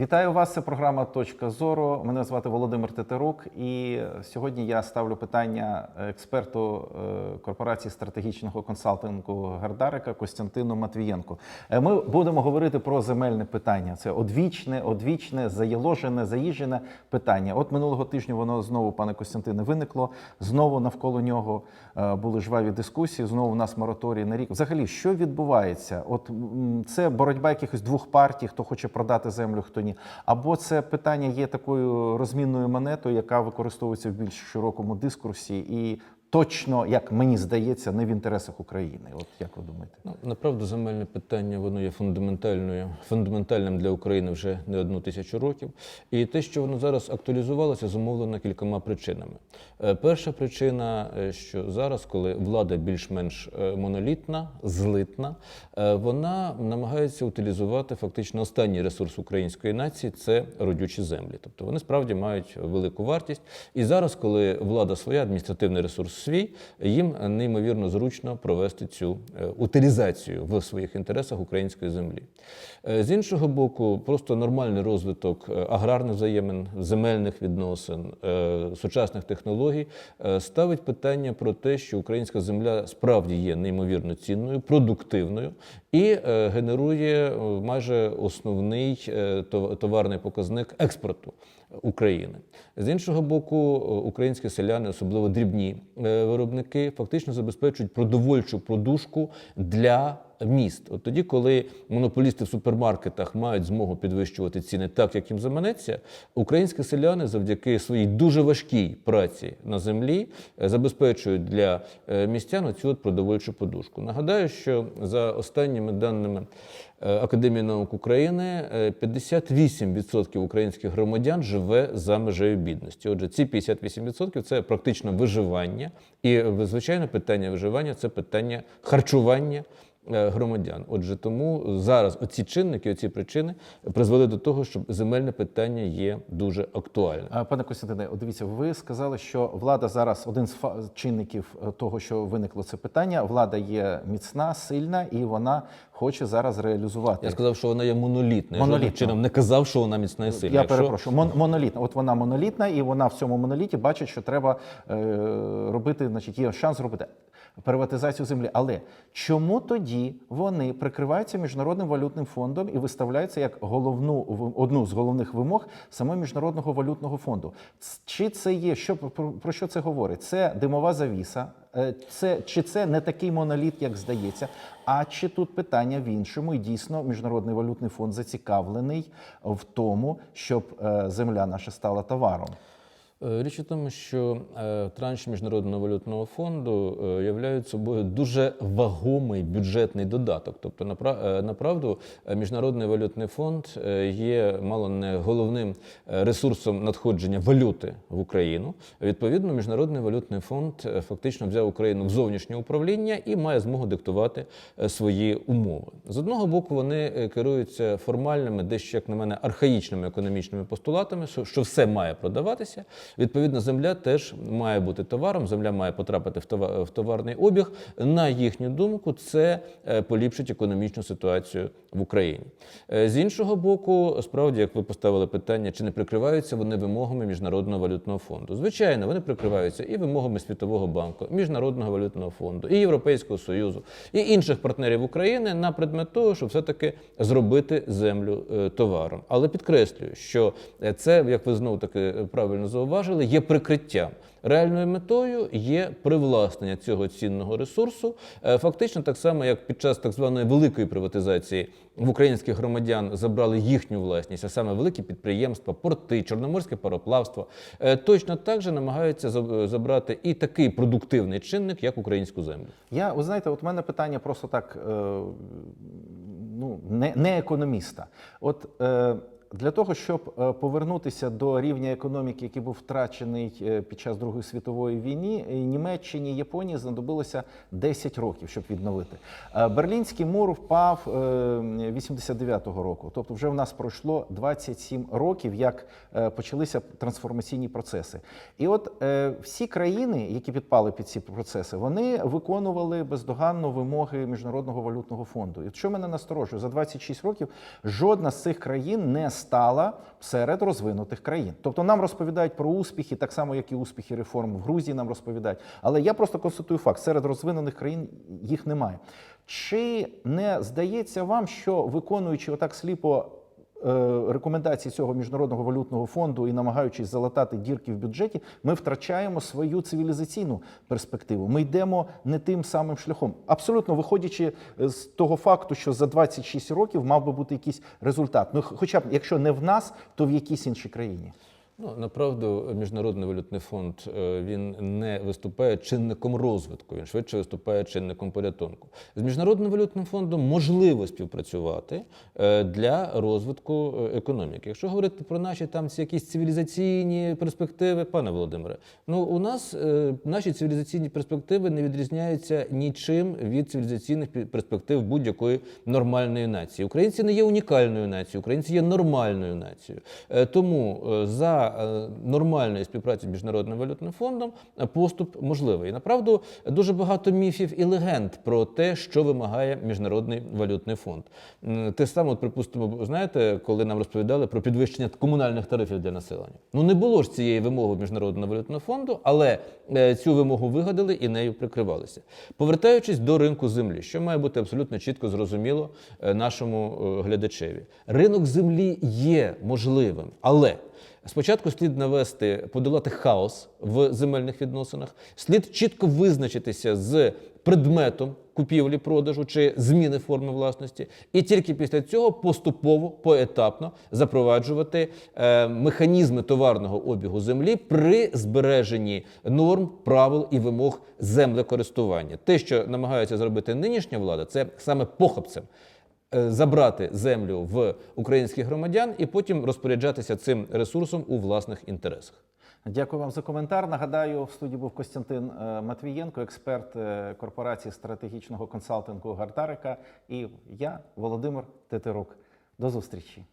Вітаю вас. Це програма Точка зору. Мене звати Володимир Тетерук, і сьогодні я ставлю питання експерту е, корпорації стратегічного консалтингу Гардарика Костянтину Матвієнку. Е, Ми будемо говорити про земельне питання. Це одвічне, одвічне, заєложене, заїжджене питання. От минулого тижня воно знову, пане Костянтине, виникло. Знову навколо нього е, були жваві дискусії. Знову у нас мораторій на рік. Взагалі, що відбувається? От це боротьба якихось двох партій, хто хоче продати землю, хто ні. Або це питання є такою розмінною монетою, яка використовується в більш широкому дискурсі, і точно, як мені здається, не в інтересах України. От як ви думаєте? Ну, направду, земельне питання воно є фундаментальною, фундаментальним для України вже не одну тисячу років. І те, що воно зараз актуалізувалося, зумовлено кількома причинами. Е, Перша причина, е, що зараз, коли влада більш-менш е, монолітна, злитна, вона намагається утилізувати фактично останній ресурс української нації це родючі землі. Тобто вони справді мають велику вартість. І зараз, коли влада своя, адміністративний ресурс свій, їм неймовірно зручно провести цю е, утилізацію в своїх інтересах української землі. Е, З іншого боку, просто нормальний розвиток е, аграрних взаємин, земельних відносин, сучасних технологій ставить питання про те, що українська земля справді є неймовірно цінною, продуктивною і е, генерує е, майже основний е, товарний показник експорту. України з іншого боку, українські селяни, особливо дрібні виробники, фактично забезпечують продовольчу продушку для міст. От тоді, коли монополісти в супермаркетах мають змогу підвищувати ціни так, як їм заманеться, українські селяни завдяки своїй дуже важкій праці на землі е, забезпечують для е, містян цю продовольчу подушку. Нагадаю, що за останніми даними е, Академії наук України е, 58% українських громадян живе за межею бідності. Отже, ці 58% – це практично виживання, і звичайно, питання виживання це питання харчування. Е, Громадян, отже, тому зараз оці чинники, оці причини призвели до того, що земельне питання є дуже актуальним. А, Пане Костянтине, дивіться, ви сказали, що влада зараз один з чинників е, того, що виникло це питання. Влада є міцна, сильна, і вона хоче зараз реалізувати. Я сказав, що вона є монолітна. Монолітна. чином не казав, що вона міцна і сильна. Я Якщо- перепрошую, мон, монолітна. От вона монолітна, і вона в цьому моноліті бачить, що треба е, робити, значить, є шанс зробити приватизацію землі. Але чому тоді вони прикриваються міжнародним валютним фондом і виставляються як головну одну з головних вимог саме міжнародного валютного фонду? Чи це є що про, про що це говорить? Це димова завіса. Е, Це чи це не такий моноліт, як здається? А чи тут питання в іншому? І дійсно міжнародний валютний фонд зацікавлений в тому, щоб е, земля наша стала товаром? Е, Річ у тому, що е, транші міжнародного валютного фонду е, являють собою дуже вагомий бюджетний додаток. Тобто, напра- направду, міжнародний валютний фонд є мало не головним ресурсом надходження валюти в Україну. Відповідно, міжнародний валютний фонд фактично взяв Україну в зовнішнє управління і має змогу диктувати свої умови. З одного боку, вони керуються формальними, дещо як на мене, архаїчними економічними постулатами, що все має продаватися. Відповідно, земля теж має бути товаром, земля має потрапити в това- в товарний обіг. На їхню думку, це е, поліпшить економічну ситуацію в Україні. Е, З іншого боку, справді, як ви поставили питання, чи не прикриваються вони вимогами міжнародного валютного фонду? Звичайно, вони прикриваються і вимогами Світового банку, міжнародного валютного фонду, і Європейського союзу, і інших партнерів України на предмет того, щоб все-таки зробити землю е, товаром. Але підкреслюю, що це, як ви знову таки правильно зауважили, є прикриттям. Реальною метою є привласнення цього цінного ресурсу, Е, фактично так само, як під час так званої великої приватизації в українських громадян забрали їхню власність, а саме великі підприємства, порти, чорноморське пароплавство. Е, Точно так же намагаються забрати і такий продуктивний чинник, як українську землю. Я, ви знаєте, от у мене питання просто так, е, ну, не, не економіста. От для того, щоб е, повернутися до рівня економіки, який був втрачений е, під час Другої світової війни, е, Німеччині, Японії знадобилося 10 років, щоб відновити. Берлінський мур впав е, 89-го року. Тобто, вже в нас пройшло 27 років, як почалися трансформаційні процеси. І от всі країни, які підпали під ці процеси, вони виконували бездоганно вимоги Міжнародного валютного фонду. І що мене насторожує, за 26 років жодна з цих країн не стала серед розвинутих країн. Тобто нам розповідають про успіхи, так само як і успіхи реформ в Грузії нам розповідають. Але я просто констатую факт: серед розвинених країн їх немає. Чи не здається вам, що виконуючи отак сліпо е, рекомендації цього міжнародного валютного фонду і намагаючись залатати дірки в бюджеті, ми втрачаємо свою цивілізаційну перспективу. Ми йдемо не тим самим шляхом. Абсолютно виходячи з того факту, що за 26 років мав би бути якийсь результат. Ну, хоча б якщо не в нас, то в якійсь іншій країні. Ну, направду, Міжнародний валютний фонд е, він не виступає чинником розвитку, він швидше виступає чинником порятунку. З Міжнародним валютним фондом можливо співпрацювати е, для розвитку е, економіки. Якщо говорити про наші там якісь цивілізаційні перспективи, пане Володимире, ну у нас наші цивілізаційні перспективи не відрізняються нічим від цивілізаційних перспектив будь-якої нормальної нації. Українці не є унікальною нацією, українці є нормальною нацією. Тому е, е, нормальної співпраці з міжнародним валютним фондом е, поступ можливий. І направду дуже багато міфів і легенд про те, що вимагає міжнародний валютний фонд. Те саме, от, припустимо, знаєте, коли нам розповідали про підвищення комунальних тарифів для населення. Ну не було ж цієї вимоги Міжнародного валютного фонду, але е, цю вимогу вигадали і нею прикривалися. Повертаючись до ринку землі, що має бути абсолютно чітко зрозуміло нашому глядачеві. Ринок землі є можливим, але Спочатку слід навести, подолати хаос в земельних відносинах, слід чітко визначитися з предметом купівлі, продажу чи зміни форми власності, і тільки після цього поступово, поетапно запроваджувати е, механізми товарного обігу землі при збереженні норм, правил і вимог землекористування. Те, що намагається зробити нинішня влада, це саме похабцем забрати землю в українських громадян і потім розпоряджатися цим ресурсом у власних інтересах. Дякую вам за коментар. Нагадаю, в студії був Костянтин е, Матвієнко, експерт е, корпорації стратегічного консалтингу Гардарика, і я, Володимир Тетерук. До зустрічі.